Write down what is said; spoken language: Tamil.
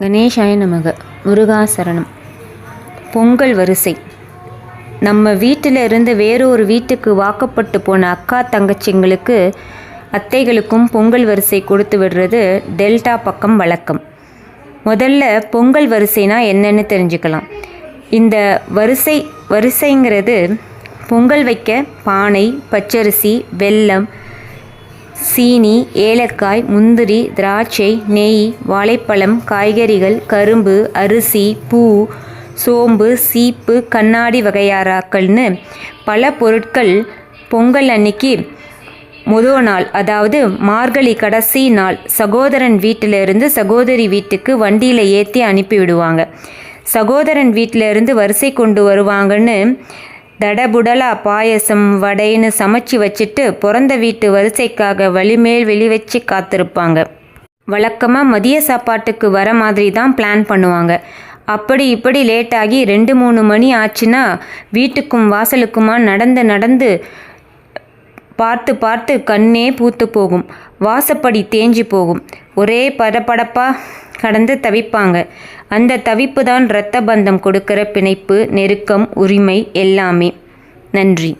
கணேசாய நமக. முருகாசரணம். பொங்கல் வரிசை. நம்ம வீட்டில் இருந்து வேறொரு வீட்டுக்கு வாக்கப்பட்டு போன அக்கா தங்கச்சிங்களுக்கு அத்தைகளுக்கும் பொங்கல் வரிசை கொடுத்து விடுறது டெல்டா பக்கம் வழக்கம். முதல்ல பொங்கல் வரிசைனா என்னன்னு தெரிஞ்சுக்கலாம். இந்த வரிசை வரிசைங்கிறது பொங்கல் வைக்க பானை பச்சரிசி வெல்லம் சீனி ஏலக்காய் முந்திரி திராட்சை நெய் வாழைப்பழம் காய்கறிகள் கரும்பு அரிசி பூ சோம்பு சீப்பு கண்ணாடி வகையாராக்கள்னு பல பொருட்கள் பொங்கல் அன்னைக்கு முதல் நாள் அதாவது மார்கழி கடைசி நாள் சகோதரன் வீட்டிலிருந்து சகோதரி வீட்டுக்கு வண்டியில் ஏற்றி அனுப்பி விடுவாங்க. சகோதரன் வீட்டிலிருந்து வரிசை கொண்டு வருவாங்கன்னு தடபுடலா பாயசம் வடைன்னு சமைச்சு வச்சுட்டு பிறந்த வீட்டு வரிசைக்காக வழிமேல் வெளி வச்சு காத்திருப்பாங்க. வழக்கமாக மதிய சாப்பாட்டுக்கு வர மாதிரி தான் பிளான் பண்ணுவாங்க. அப்படி இப்படி லேட்டாகி ரெண்டு மூணு மணி ஆச்சுன்னா வீட்டுக்கும் வாசலுக்குமா நடந்து நடந்து பார்த்து பார்த்து கண்ணே பூத்து போகும். வாசப்படி தேஞ்சு போகும். ஒரே படபடப்பாக கடந்து தவிப்பாங்க. அந்த தவிப்பு தான் இரத்த பந்தம் கொடுக்கிற பிணைப்பு நெருக்கம் உரிமை எல்லாமே. நன்றி.